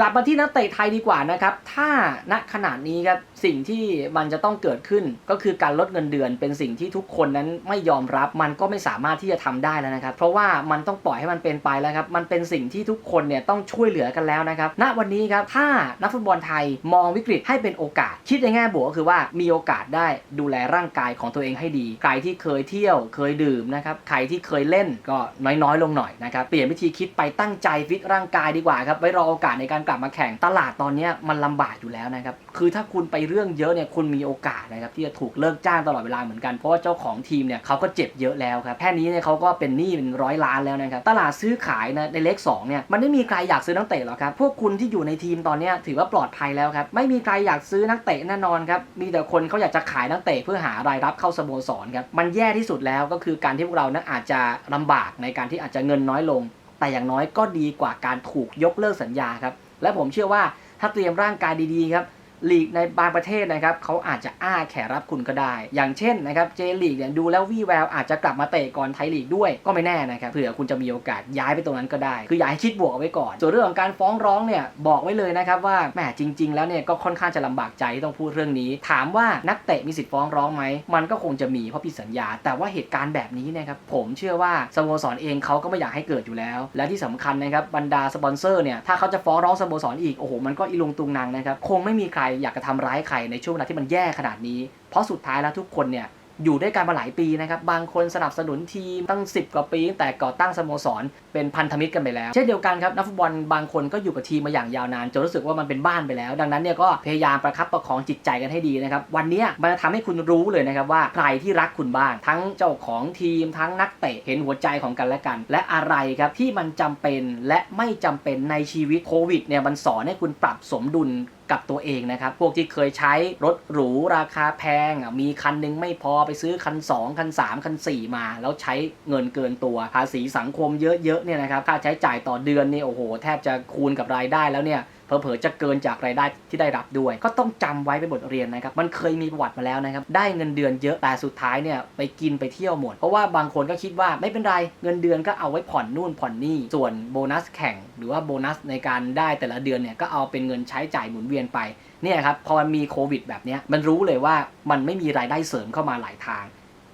กลับมาที่นักเตะไทยดีกว่านะครับ ถ้าณขนาดนี้ครับ สิ่งที่มันจะต้องเกิดขึ้นก็คือการลดเงินเดือน เป็นสิ่งที่ทุกคนนั้นไม่ยอมรับมันก็ไม่สามารถที่จะทำได้แล้วนะครับ เพราะว่ามันต้องปล่อยให้มันเป็นไปแล้วครับมันเป็นสิ่งที่ทุกคนเนี่ยต้องช่วยเหลือกันแล้วนะครับณวันนี้ครับถ้านักฟุตบอลไทยมองวิกฤตให้เป็นโอกาส คิดในแง่บวกก็คือว่ามีโอกาสได้ดูแลร่างกายของตัวเองให้ดี ใครที่เคยเที่ยวเคยดื่มนะครับใครที่เคยเล่นก็น้อยๆ ลงหน่อยนะครับเปลี่ยนวิธีคิดไปตั้งใจฟิตร่างกายดีกว่าครับไว้รอโอกาสในการกลับมาแข่งตลาดตอนนี้มันลำบากอยู่แล้วนะครับคือถ้าคุณไปเรื่องเยอะเนี่ยคุณมีโอกาสนะครับที่จะถูกเลิกจ้างตลอดเวลาเหมือนกันเพราะว่าเจ้าของทีมเนี่ยเขาก็เจ็บเยอะแล้วครับแค่นี้เนี่ยเขาก็เป็นหนี้เป็นร้อยล้านแล้วนะครับตลาดซื้อขายนะในเลข2เนี่ยมันไม่มีใครอยากซื้อนักเตะหรอกครับพวกคุณที่อยู่ในทีมตอนนี้ถือว่าปลอดภัยแล้วครับไม่มีใครอยากซื้อนักเตะแน่นอนครับมีแต่คนเขาอยากจะขายนักเตะเพื่อหารายรับเข้าสโมสรครับมันแย่ที่สุดแล้วก็คือการที่พวกเรานั้นอาจจะลำบากในการที่อาจจะเงินน้อยลง แต่อย่างน้อยก็ดีกว่าการถูกยกเลิกสัญญาครับและผมเชื่อว่าถ้าเตรียมร่างกายดีๆครับ ลีกในบางประเทศนะครับเขาอาจจะอ้าแขรับคุณก็ได้ อย่างเช่นนะครับเจลีกเนี่ยดูแล้ววี่แววอาจจะกลับมาเตะก่อนไทยลีกด้วยก็ไม่แน่นะครับเผื่อคุณจะมีโอกาสย้ายไปตรงนั้นก็ได้ คืออยากให้คิดบวกเอาไว้ก่อน ส่วนเรื่องของการฟ้องร้องเนี่ยบอกไว้เลยนะครับว่าแหมจริง ๆ แล้วเนี่ยก็ค่อนข้างจะลำบากใจที่ต้องพูดเรื่องนี้ ถามว่านักเตะมีสิทธิ์ฟ้องร้องไหมมันก็คงจะมีเพราะผิดสัญญา แต่ว่าเหตุการณ์แบบนี้นะครับผมเชื่อว่าสโมสรเองเขาก็ไม่อยากให้เกิดอยู่แล้ว และที่สำคัญนะครับบรรดาสปอนเซอร์เนี่ยถ้าเขาจะฟ้องร้องสโมสรอีกโอ้โหมันก็อีลงตุงนางนะครับคงไม่มีใครอยากจะทำร้ายใครในช่วงเวลาที่มันแย่ขนาดนี้ เพราะสุดท้ายแล้วทุกคนเนี่ยอยู่ด้วยกันมาหลายปีนะครับ บางคนสนับสนุนทีมตั้ง 10 กว่าปีตั้งแต่ก่อตั้งสโมสร เป็นพันธมิตรกันไปแล้ว เช่นเดียวกันครับนักฟุตบอลบางคนก็อยู่กับทีมมาอย่างยาวนานจนรู้สึกว่ามันเป็นบ้านไปแล้ว ดังนั้นเนี่ยก็พยายามประคับประคองจิตใจกันให้ดีนะครับ วันนี้มันจะทำให้คุณรู้เลยนะครับว่าใครที่รักคุณบ้าง ทั้งเจ้าของทีม ทั้งนักเตะเห็นหัวใจของกันและกัน และอะไรครับที่มันจำเป็นและไม่จำเป็นในชีวิตโควิดเนี่ยมันสอนให้คุณปรับสมดุล กับตัวเองนะครับ พวกที่เคยใช้รถหรูราคาแพงอะมีคันหนึงไม่พอไปซื้อคัน 2 คัน 3 คัน 4 มา แล้วใช้เงินเกินตัว ภาษีสังคมเยอะๆเนี่ยนะครับค่าใช้จ่ายต่อเดือนนี่โอ้โห แทบจะคูณกับรายได้แล้วเนี่ย เผลอๆจะเกินจากรายได้ที่ได้รับด้วย ก็ต้องจำไว้เป็นบทเรียนนะครับ มันเคยมีประวัติมาแล้วนะครับ ได้เงินเดือนเยอะ แต่สุดท้ายเนี่ยไปกินไปเที่ยวหมด เพราะว่าบางคนก็คิดว่าไม่เป็นไร เงินเดือนก็เอาไว้ผ่อนนู่นผ่อนนี่ ส่วนโบนัสแข่ง หรือว่าโบนัสในการได้แต่ละเดือนเนี่ยก็เอาเป็นเงินใช้จ่ายหมุนเวียนไป เนี่ยครับ พอมันมีโควิดแบบนี้มันรู้เลยว่ามันไม่มีรายได้เสริมเข้ามาหลายทาง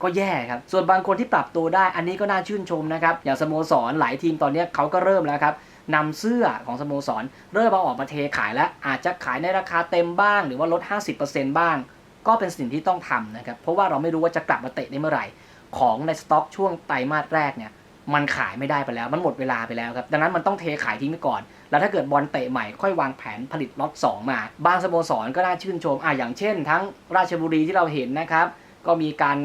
ก็แย่ครับ ส่วนบางคนที่ปรับตัวได้ อันนี้ก็น่าชื่นชมนะครับ อย่างสโมสรหลายทีมตอนนี้เขาก็เริ่มแล้วครับ นำเสื้อของสโมสร เริ่มมาออกมาเทขายแล้วอาจจะขายในราคาเต็มบ้าง หรือว่าลด 50%บ้าง ก็เป็นสิ่งที่ต้องทำนะครับ เพราะว่าเราไม่รู้ว่าจะกลับมาเตะได้เมื่อไหร่ ของในสต็อกช่วงไตรมาสแรกเนี่ยมันขายไม่ได้ไปแล้ว มันหมดเวลาไปแล้วครับ ดังนั้นมันต้องเทขายทิ้งไปก่อน แล้วถ้าเกิดบอลเตะใหม่ค่อยวางแผนผลิตล็อต2มา บางสโมสรก็น่าชื่นชมอะอย่างเช่น ทั้งราชบุรีที่เราเห็นนะครับ ก็มีการ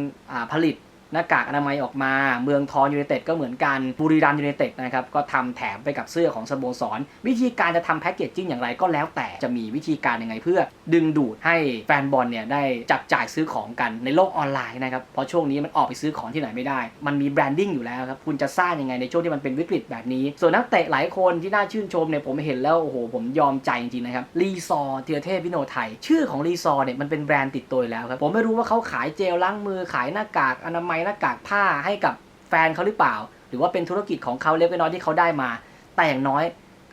ผลิต หน้ากากอนามัยออกมา เมืองทองยูไนเต็ดก็เหมือนกัน บุรีรัมย์ยูไนเต็ดนะครับ ก็ทำแถมไปกับเสื้อของสโมสร วิธีการจะทำแพ็กเกจจิ้งอย่างไรก็แล้วแต่จะมีวิธีการยังไงเพื่อดึงดูดให้แฟนบอลเนี่ยได้จับจ่ายซื้อของกันในโลกออนไลน์นะครับ เพราะช่วงนี้มันออกไปซื้อของที่ไหนไม่ได้ มันมีแบรนดิ้งอยู่แล้วครับ คุณจะสร้างยังไงในช่วงที่มันเป็นวิกฤตแบบนี้ ส่วนนักเตะหลายคนที่น่าชื่นชมเนี่ยผมเห็นแล้วโอ้โหผมยอมใจจริงๆนะครับรีซอเทียเทพวิโนไทย ชื่อของรีซอเนี่ยมันเป็นแบรนด์ติดตัวอยู่แล้วครับผมไม่รู้ว่าเขาขายเจลล้างมือขายหน้ากากอนามัยหน้ากากผ้าให้กับแฟนเขาหรือเปล่า หรือว่าเป็นธุรกิจของเขาเล็กน้อยที่เขาได้มา แต่อย่างน้อย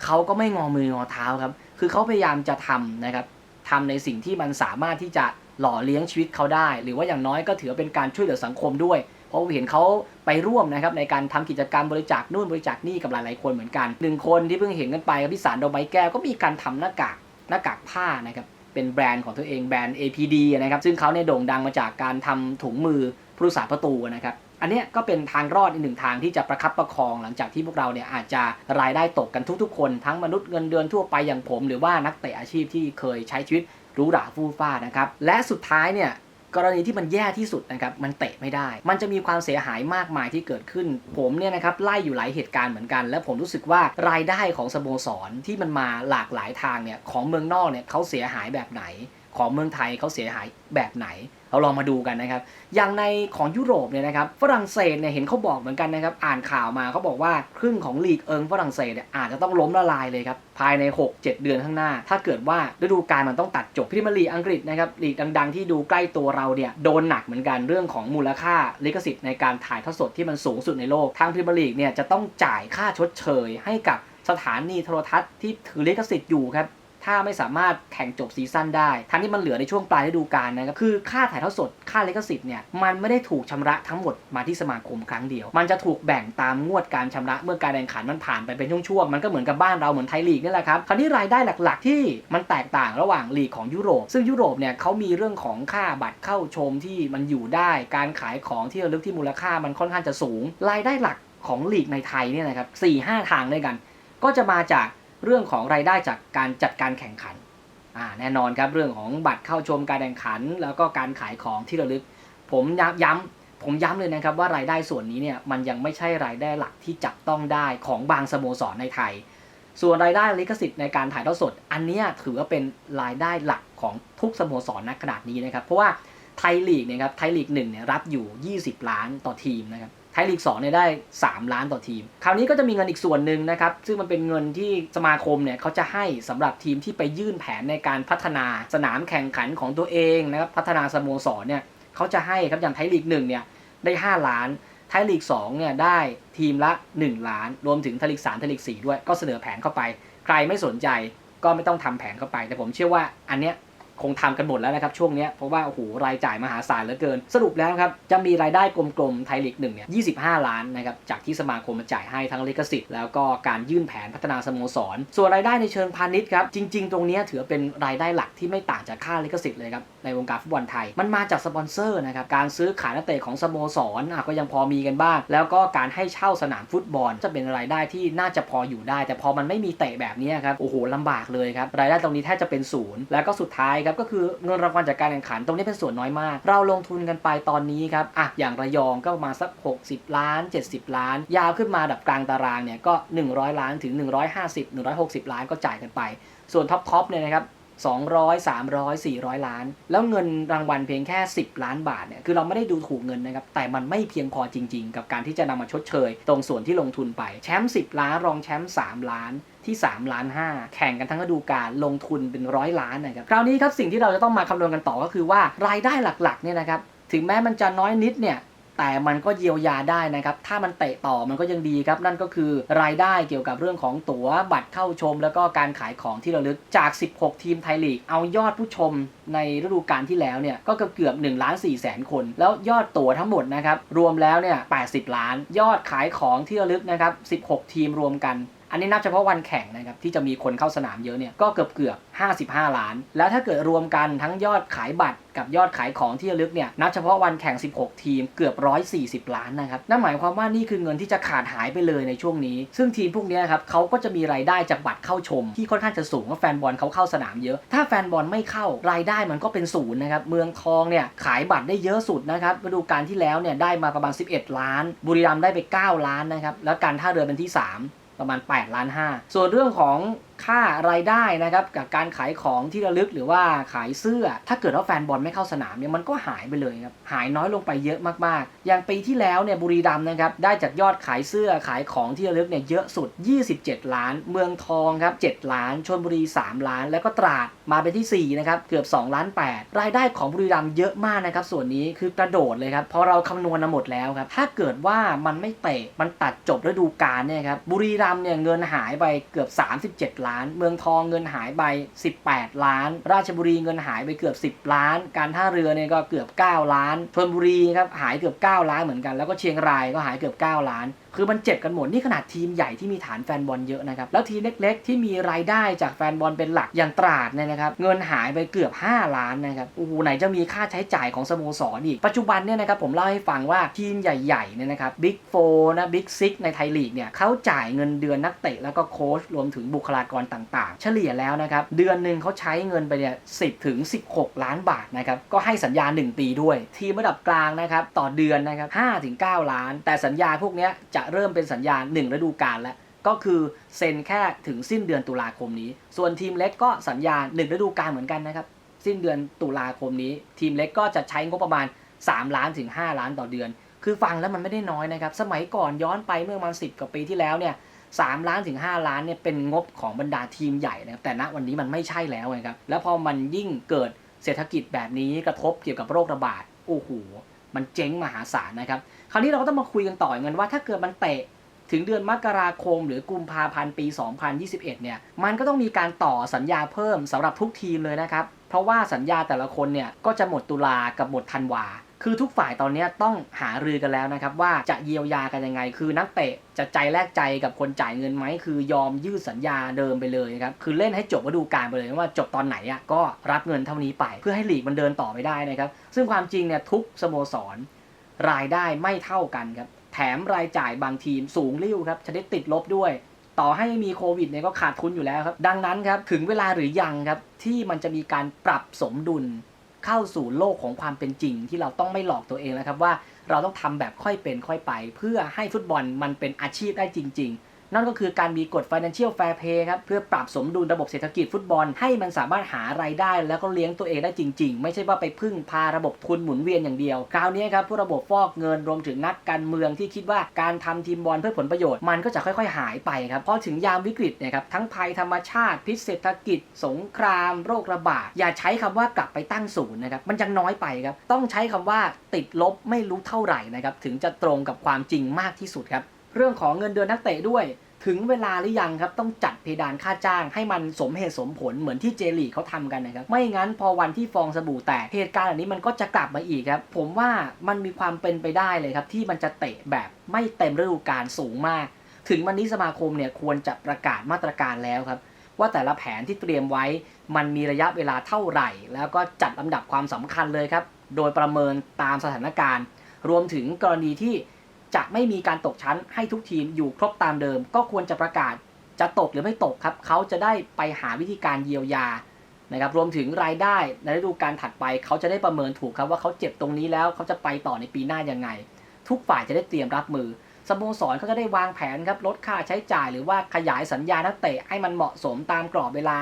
เขาก็ไม่งอมืองอเท้าครับ คือเขาพยายามจะทำนะครับทำในสิ่งที่มันสามารถที่จะหล่อเลี้ยงชีวิตเขาได้ หรือว่าอย่างน้อยก็ถือเป็นการช่วยเหลือสังคมด้วย เพราะเห็นเขาไปร่วมนะครับในการทำกิจกรรมบริจาคนู่นบริจาคนี่กับหลายๆคนเหมือนกันหนึ่งคนที่เพิ่งเห็นกันไปกับพี่สารดอกไม้แก้วก็มีการทำหน้ากากหน้ากากผ้านะครับเป็นแบรนด์ของตัวเองแบรนด์ APD นะครับซึ่งเขาเนี่ยโด่งดังมาจากการทำถุงมือ ผู้รักษาประตูนะครับอันนี้ก็เป็นทางรอดอีกหนึ่งทางที่จะประคับประคองหลังจากที่พวกเราเนี่ยอาจจะรายได้ตกกันทุกๆ คนทั้งมนุษย์เงินเดือนทั่วไปอย่างผม หรือว่านักเตะอาชีพที่เคยใช้ชีวิตรู้หราฟู่ฟ้านะครับและสุดท้ายเนี่ยกรณีที่มันแย่ที่สุดนะครับมันเตะไม่ได้ มันจะมีความเสียหายมากมายที่เกิดขึ้น ผมเนี่ยนะครับไล่อยู่หลายเหตุการณ์เหมือนกัน และผมรู้สึกว่ารายได้ของสโมสรที่มันมาหลากหลายทางเนี่ยของเมืองนอกเนี่ยเขาเสียหายแบบไหน ของเมืองไทยเขาเสียหายแบบไหน เราลองมาดูกันนะครับ อย่างในของยุโรปเนี่ยนะครับฝรั่งเศสเนี่ยเห็นเขาบอกเหมือนกันนะครับ อ่านข่าวมาเขาบอกว่าครึ่งของลีกเอิงฝรั่งเศสเนี่ยอาจจะต้องล้มละลายเลยครับภายใน 6-7 เดือนข้างหน้า ถ้าเกิดว่าฤดูกาลมันต้องตัดจบพรีเมียร์ลีกอังกฤษนะครับลีกดัง ๆ ที่ดูใกล้ตัวเราเนี่ยโดนหนักเหมือนกันเรื่องของมูลค่าลิขสิทธิ์ในการถ่ายทอดสดที่มันสูงสุดในโลกทางพรีเมียร์ลีกเนี่ยจะต้องจ่ายค่าชดเชยให้กับสถานีโทรทัศน์ที่ถือลิขสิทธิ์อยู่ครับ ถ้าไม่สามารถแข่งจบซีซั่นได้ ทั้งที่มันเหลือในช่วงปลายฤดูกาลนะครับ คือค่าถ่ายทอดสด ค่าลิขสิทธิ์เนี่ย มันไม่ได้ถูกชำระทั้งหมดมาที่สมาคมครั้งเดียว มันจะถูกแบ่งตามงวดการชำระเมื่อการแข่งขันมันผ่านไปเป็นช่วงๆ มันก็เหมือนกับบ้านเราเหมือนไทยลีกนี่แหละครับ คราวนี้รายได้หลักๆ ที่มันแตกต่างระหว่างลีกของยุโรป ซึ่งยุโรปเนี่ยเขามีเรื่องของค่าบัตรเข้าชมที่มันอยู่ได้ การขายของที่ระลึกที่มูลค่ามันค่อนข้างจะสูง รายได้หลักของลีกในไทยเนี่ยนะครับสี่ห้าทางด้วยกัน ก็จะมาจาก เรื่องของรายได้จากการจัดการแข่งขันอ่าแน่นอนครับเรื่องของบัตรเข้าชมการแข่งขัน แล้วก็การขายของที่ระลึก ผมย้ำผมย้ำเลยนะครับว่ารายได้ส่วนนี้เนี่ยมันยังไม่ใช่รายได้หลักที่จับต้องได้ของบางสโมสรในไทย ส่วนรายได้ลิขสิทธิ์ในการถ่ายทอดสด อันนี้ถือว่าเป็นรายได้หลักของทุกสโมสรณขนาดนี้นะครับเพราะว่าไทยลีกเนี่ยครับไทยลีกหนึ่งเนี่ยรับอยู่ 20 ล้านต่อทีมนะครับ ยลีก2เนี่ยได้ 3 ล้านต่อทีม คราวนี้ก็จะมีเงินอีกส่วนหนึ่งนะครับ ซึ่งมันเป็นเงินที่สมาคมเนี่ยเขาจะให้สำหรับทีมที่ไปยื่นแผนในการพัฒนาสนามแข่งขันของตัวเองนะครับพัฒนาสโมสรเนี่ยเขาจะให้ครับอย่างไทยลีก1เนี่ยได้ 5 ล้านไทยลีก2เนี่ยได้ทีมละ 1 ล้าน รวมถึงไทยลีก3ไทยลีก4ด้วยก็เสนอแผนเข้าไป ใครไม่สนใจก็ไม่ต้องทำแผนเข้าไป แต่ผมเชื่อว่าอันเนี้ย คงทำกันหมดแล้วนะครับช่วงนี้เพราะว่าโอ้โหรายจ่ายมหาศาลเหลือเกิน สรุปแล้วครับจะมีรายได้กลมๆไทยลีกหนึ่งเนี่ย25ล้านนะครับจากที่สมาคมมาจ่ายให้ทั้งลิขสิทธิ์แล้วก็การยื่นแผนพัฒนาสโมสร ส่วนรายได้ในเชิงพาณิชย์ครับจริง ๆ ตรงนี้ถือเป็นรายได้หลักที่ไม่ต่างจากค่าลิขสิทธิ์เลยครับในวงการฟุตบอลไทยมันมาจากสปอนเซอร์นะครับการซื้อขายนักเตะของสโมสรอะก็ยังพอมีกันบ้าง แล้วก็การให้เช่าสนามฟุตบอลจะเป็นรายได้ที่น่าจะพออยู่ได้ แต่พอมันไม่มีเตะแบบนี้ครับโอ้โหลำบากเลยครับรายได้ตรงนี้แทบจะเป็นศูนย์แล้วก็สุดท้ายครับก็คือเงินรางวัลจากการแข่งขันตรงนี้เป็นส่วนน้อยมาก เราลงทุนกันไปตอนนี้ครับอะอย่างระยองก็ประมาณสัก 60 ล้าน 70 ล้าน ยาวขึ้นมาดับกลางตารางเนี่ยก็ 100 ล้านถึง 150 160 ล้านก็จ่ายกันไป ส่วนท็อปทอปเนี่ยนะครับ 200 300 400 ล้าน แล้วเงินรางวัลเพียงแค่ 10 ล้านบาทเนี่ยคือเราไม่ได้ดูถูกเงินนะครับ แต่มันไม่เพียงพอจริง ๆ กับการที่จะนำมาชดเชย ตรงส่วนที่ลงทุนไปแชมป์10 ล้าน รองแชมป์3ล้านที่ 3 ล้าน 5 แข่งกันทั้งฤดูกาลลงทุนเป็นร้อยล้านนะครับคราวนี้ครับสิ่งที่เราจะต้องมาคำนวณกันต่อก็คือว่ารายได้หลักๆเนี่ยนะครับถึงแม้มันจะน้อยนิดเนี่ย แต่มันก็เยียวยาได้นะครับ ถ้ามันเตะต่อมันก็ยังดีครับ นั่นก็คือรายได้เกี่ยวกับเรื่องของตั๋วบัตรเข้าชม แล้วก็การขายของที่ระลึกจาก 16 ทีมไทยลีก เอายอดผู้ชมในฤดูกาลที่แล้วเนี่ยก็เกือบเกือบ1ล้าน4แสนคน แล้วยอดตั๋วทั้งหมดนะครับรวมแล้วเนี่ย80 ล้าน ยอดขายของที่ระลึกนะครับ 16 ทีมรวมกัน อันนี้นับเฉพาะวันแข่งนะครับที่จะมีคนเข้าสนามเยอะเนี่ยก็เกือบเกือบ55 ล้าน แล้วถ้าเกิดรวมกันทั้งยอดขายบัตรกับยอดขายของที่ระลึกเนี่ยนับเฉพาะวันแข่ง 16 ทีมเกือบ 140 ล้านนะครับนั่นหมายความว่านี่คือเงินที่จะขาดหายไปเลยในช่วงนี้ ซึ่งทีมพวกนี้ครับเขาก็จะมีรายได้จากบัตรเข้าชม ที่ค่อนข้างจะสูงว่าแฟนบอลเขาเข้าสนามเยอะ ถ้าแฟนบอลไม่เข้ารายได้มันก็เป็นศูนย์นะครับเมืองทองเนี่ยขายบัตรได้เยอะสุดนะครับฤดูกาลที่แล้วเนี่ยได้มาประมาณ 11 ล้าน บุรีรัมย์ได้ไป 9 ล้านนะครับแล้วการท่าเรือเป็นที่ 3 ประมาณ8ล้าน5ส่วนเรื่องของ ค่ารายได้นะครับกับการขายของที่ระลึกหรือว่าขายเสื้อ ถ้าเกิดว่าแฟนบอลไม่เข้าสนามเนี่ยมันก็หายไปเลยครับหายน้อยลงไปเยอะมากๆ อย่างปีที่แล้วเนี่ยบุรีรัมย์นะครับได้จากยอดขายเสื้อขายของที่ระลึกเนี่ยเยอะสุด 27 ล้าน เมืองทองครับ7ล้านชลบุรี 3 ล้าน แล้วก็ตราดมาเป็นที่4นะครับเกือบ2ล้าน8รายได้ของบุรีรัมย์เยอะมากนะครับส่วนนี้คือกระโดดเลยครับพอเราคำนวณมาหมดแล้วครับถ้าเกิดว่ามันไม่เตะมันตัดจบฤดูกาลเนี่ยครับบุรีรัมย์เนี่ยเงินหายไปเกือบ 37ล้านเมืองทองเงินหายไป 18 ล้าน ราชบุรีเงินหายไปเกือบ 10 ล้าน การท่าเรือเนี่ยก็เกือบ 9 ล้านชลบุรีครับหายเกือบ 9 ล้านเหมือนกัน แล้วก็เชียงรายก็หายเกือบ 9 ล้าน คือมันเจ็บกันหมดนี่ขนาดทีมใหญ่ที่มีฐานแฟนบอลเยอะนะครับแล้วทีมเล็ก ๆ ที่มีรายได้จากแฟนบอลเป็นหลักอย่างตราดเนี่ยนะครับเงินหายไปเกือบ 5 ล้านนะครับโอ้โหไหนจะมีค่าใช้จ่ายของสโมสรอีกปัจจุบันเนี่ยนะครับผมเล่าให้ฟังว่าทีมใหญ่ๆเนี่ยนะครับบิ๊กโฟนะบิ๊กซิกในไทยลีกเนี่ยเขาจ่ายเงินเดือนนักเตะแล้วก็โค้ชรวมถึงบุคลากรต่างๆ เฉลี่ยแล้วนะครับเดือนหนึ่งเขาใช้เงินไปเนี่ย10ถึง 16 ล้านบาทนะครับก็ให้สัญญา 1 ปีด้วย ทีมระดับกลางนะครับต่อเดือนนะครับ5ถึง9ล้าน แต่สัญญาพวกนี้จะเริ่มเป็นสัญญา1ฤดูกาลแล้วก็คือเซ็นแค่ถึงสิ้นเดือนตุลาคมนี้ ส่วนทีมเล็กก็สัญญา1ฤดูกาลเหมือนกันนะครับ สิ้นเดือนตุลาคมนี้ ทีมเล็กก็จะใช้งบประมาณ 3 ล้านถึง 5 ล้านต่อเดือน คือฟังแล้วมันไม่ได้น้อยนะครับ สมัยก่อนย้อนไปเมื่อประมาณ10กว่าปีที่แล้วเนี่ยสามล้านถึง 5 ล้านเนี่ยเป็นงบของบรรดาทีมใหญ่นะครับ แต่ณวันนี้มันไม่ใช่แล้วนะครับ แล้วพอมันยิ่งเกิดเศรษฐกิจแบบนี้กระทบเกี่ยวกับโรคระบาด โอ้โห มันเจ๊งมหาศาลนะครับ คราวนี้เราก็ต้องมาคุยกันต่อเงินว่าถ้าเกิดมันเตะถึงเดือนมกราคมหรือกุมภาพันธ์ปี 2021 เนี่ย มันก็ต้องมีการต่อสัญญาเพิ่มสำหรับทุกทีมเลยนะครับ เพราะว่าสัญญาแต่ละคนเนี่ยก็จะหมดตุลากับหมดธันวา คือทุกฝ่ายตอนนี้ต้องหารือกันแล้วนะครับ ว่าจะเยียวยากันยังไง คือนักเตะจะใจแลกใจกับคนจ่ายเงินไหมคือยอมยืดสัญญาเดิมไปเลยครับคือเล่นให้จบฤดูกาลไปเลยว่าจบตอนไหนอะก็รับเงินเท่านี้ไป เพื่อให้หลีกมันเดินต่อไปได้นะครับซึ่งความจริงเนี่ยทุกสโมสร รายได้ไม่เท่ากันครับแถมรายจ่ายบางทีมสูงริ่วครับชนิดติดลบด้วยต่อให้มีโควิดเนี่ยก็ขาดทุนอยู่แล้วครับ ดังนั้นครับ ถึงเวลาหรือยังครับ ที่มันจะมีการปรับสมดุล เข้าสู่โลกของความเป็นจริง ที่เราต้องไม่หลอกตัวเองแล้วครับว่าเราต้องทำแบบค่อยเป็นค่อยไป เพื่อให้ฟุตบอลมันเป็นอาชีพได้จริง ๆ นั่นก็คือการมีกฎ financial fair play ครับเพื่อปรับสมดุลระบบเศรษฐกิจฟุตบอล ให้มันสามารถหารายได้ แล้วก็เลี้ยงตัวเองได้จริง ๆ ไม่ใช่ว่าไปพึ่งพาระบบทุนหมุนเวียนอย่างเดียว คราวนี้ครับพวกระบบฟอกเงินรวมถึงนักการเมืองที่คิดว่าการทำทีมบอลเพื่อผลประโยชน์มันก็จะค่อย ๆ หายไปครับพอถึงยามวิกฤตเนี่ยครับทั้งภัยธรรมชาติ พิษเศรษฐกิจ สงคราม โรคระบาดอย่าใช้คำว่ากลับไปตั้งศูนย์นะครับมันยังน้อยไปครับต้องใช้คำว่าติดลบไม่รู้เท่าไหร่นะครับถึงจะตรงกับความจริงมากที่สุดครับ เรื่องของเงินเดือนนักเตะด้วย ถึงเวลาหรือยังครับต้องจัดเพดานค่าจ้าง ให้มันสมเหตุสมผลเหมือนที่เจลีเขาทำกันนะครับ ไม่งั้นพอวันที่ฟองสบู่แตกเหตุการณ์แบบนี้มันก็จะกลับมาอีกครับ ผมว่ามันมีความเป็นไปได้เลยครับ ที่มันจะเตะแบบไม่เต็มฤดูกาลสูงมาก ถึงวันนี้สมาคมเนี่ยควรจะประกาศมาตรการแล้วครับว่าแต่ละแผนที่เตรียมไว้มันมีระยะเวลาเท่าไหร่ แล้วก็จัดลำดับความสำคัญเลยครับ โดยประเมินตามสถานการณ์ รวมถึงกรณีที่ จะไม่มีการตกชั้นให้ทุกทีมอยู่ครบตามเดิม ก็ควรจะประกาศจะตกหรือไม่ตกครับเขาจะได้ไปหาวิธีการเยียวยานะครับรวมถึงรายได้ในฤดูกาลถัดไป เขาจะได้ประเมินถูกครับว่าเขาเจ็บตรงนี้แล้วเขาจะไปต่อในปีหน้ายังไง ทุกฝ่ายจะได้เตรียมรับมือสโมสรเขาจะได้วางแผนครับลดค่าใช้จ่ายหรือว่าขยายสัญญานักเตะให้มันเหมาะสมตามกรอบเวลา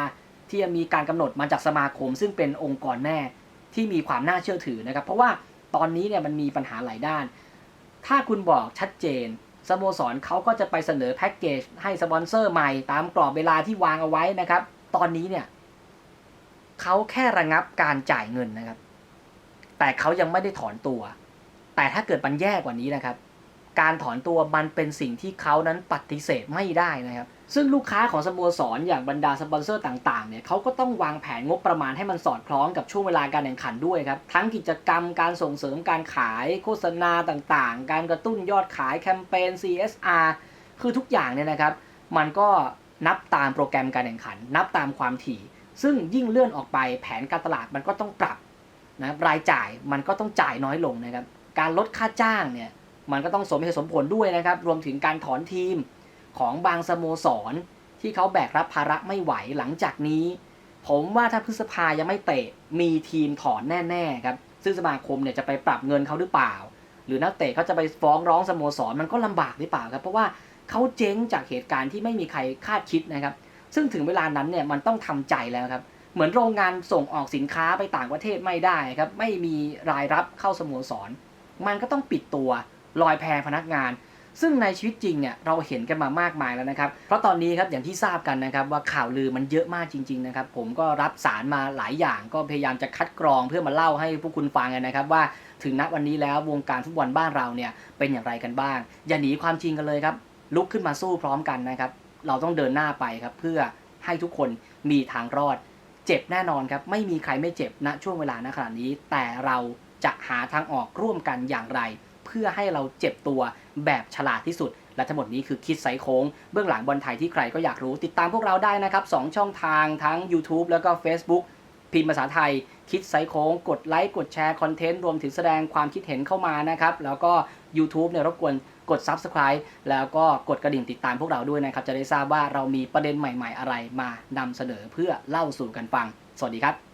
ที่จะมีการกำหนดมาจากสมาคม ซึ่งเป็นองค์กรแม่ที่มีความน่าเชื่อถือนะครับ เพราะว่าตอนนี้เนี่ยมันมีปัญหาหลายด้าน ถ้าคุณบอกชัดเจนสโมสรเขาก็จะไปเสนอแพ็กเกจให้สปอนเซอร์ใหม่ตามกรอบเวลาที่วางเอาไว้นะครับ ตอนนี้เนี่ยเขาแค่ระงับการจ่ายเงินนะครับ แต่เขายังไม่ได้ถอนตัว แต่ถ้าเกิดมันแย่กว่านี้นะครับ การถอนตัวมันเป็นสิ่งที่เขานั้นปฏิเสธไม่ได้นะครับ ซึ่งลูกค้าของสโมสรอย่างบรรดาสปอนเซอร์ต่างๆเนี่ยเขาก็ต้องวางแผนงบประมาณให้มันสอดคล้องกับช่วงเวลาการแข่งขันด้วยครับ ทั้งกิจกรรมการส่งเสริมการขายโฆษณาต่างๆ การกระตุ้นยอดขายแคมเปญ CSR คือทุกอย่างเนี่ยนะครับ มันก็นับตามโปรแกรมการแข่งขัน นับตามความถี่ ซึ่งยิ่งเลื่อนออกไปแผนการตลาดมันก็ต้องปรับนะรายจ่ายมันก็ต้องจ่ายน้อยลงนะครับการลดค่าจ้างเนี่ย มันก็ต้องสมเหตุสมผลด้วยนะครับ รวมถึงการถอนทีมของบางสโมสร ที่เขาแบกรับภาระไม่ไหวหลังจากนี้ ผมว่าถ้าพฤษภายังไม่เตะมีทีมถอนแน่ๆครับซึ่งสมาคมเนี่ยจะไปปรับเงินเขาหรือเปล่า หรือนักเตะเขาจะไปฟ้องร้องสโมสรมันก็ลำบากหรือเปล่าครับเพราะว่าเขาเจ๊งจากเหตุการณ์ที่ไม่มีใครคาดคิดนะครับ ซึ่งถึงเวลานั้นเนี่ยมันต้องทำใจแล้วครับเหมือนโรงงานส่งออกสินค้าไปต่างประเทศไม่ได้ครับไม่มีรายรับเข้าสโมสร มันก็ต้องปิดตัว ลอยแพพนักงาน ซึ่งในชีวิตจริงเนี่ยเราเห็นกันมามากมายแล้วนะครับ เพราะตอนนี้ครับอย่างที่ทราบกันนะครับว่าข่าวลือมันเยอะมากจริง ๆ นะครับ ผมก็รับสารมาหลายอย่างก็พยายามจะคัดกรองเพื่อมาเล่าให้พวกคุณฟังกันนะครับว่าถึงณวันนี้แล้ววงการฟุตบอลบ้านเราเนี่ยเป็นอย่างไรกันบ้าง อย่าหนีความจริงกันเลยครับลุกขึ้นมาสู้พร้อมกันนะครับ เราต้องเดินหน้าไปครับเพื่อให้ทุกคนมีทางรอด เจ็บแน่นอนครับ ไม่มีใครไม่เจ็บณช่วงเวลาณขณะนี้ แต่เราจะหาทางออกร่วมกันอย่างไร เพื่อให้เราเจ็บตัวแบบฉลาดที่สุด และทั้งหมดนี้คือคิดไซโค้งเบื้องหลังบอลไทยที่ใครก็อยากรู้ติดตามพวกเราได้นะครับ2ช่องทางทั้ง YouTube แล้วก็ Facebook พิมพ์ภาษาไทยคิดไซโค้งกดไลค์กดแชร์คอนเทนต์รวมถึงแสดงความคิดเห็นเข้ามานะครับ แล้วก็ YouTube เนี่ยรบกวนกด Subscribe แล้วก็กดกระดิ่งติดตามพวกเราด้วยนะครับ จะได้ทราบว่าเรามีประเด็นใหม่ๆอะไรมานำเสนอเพื่อเล่าสู่กันฟัง สวัสดีครับ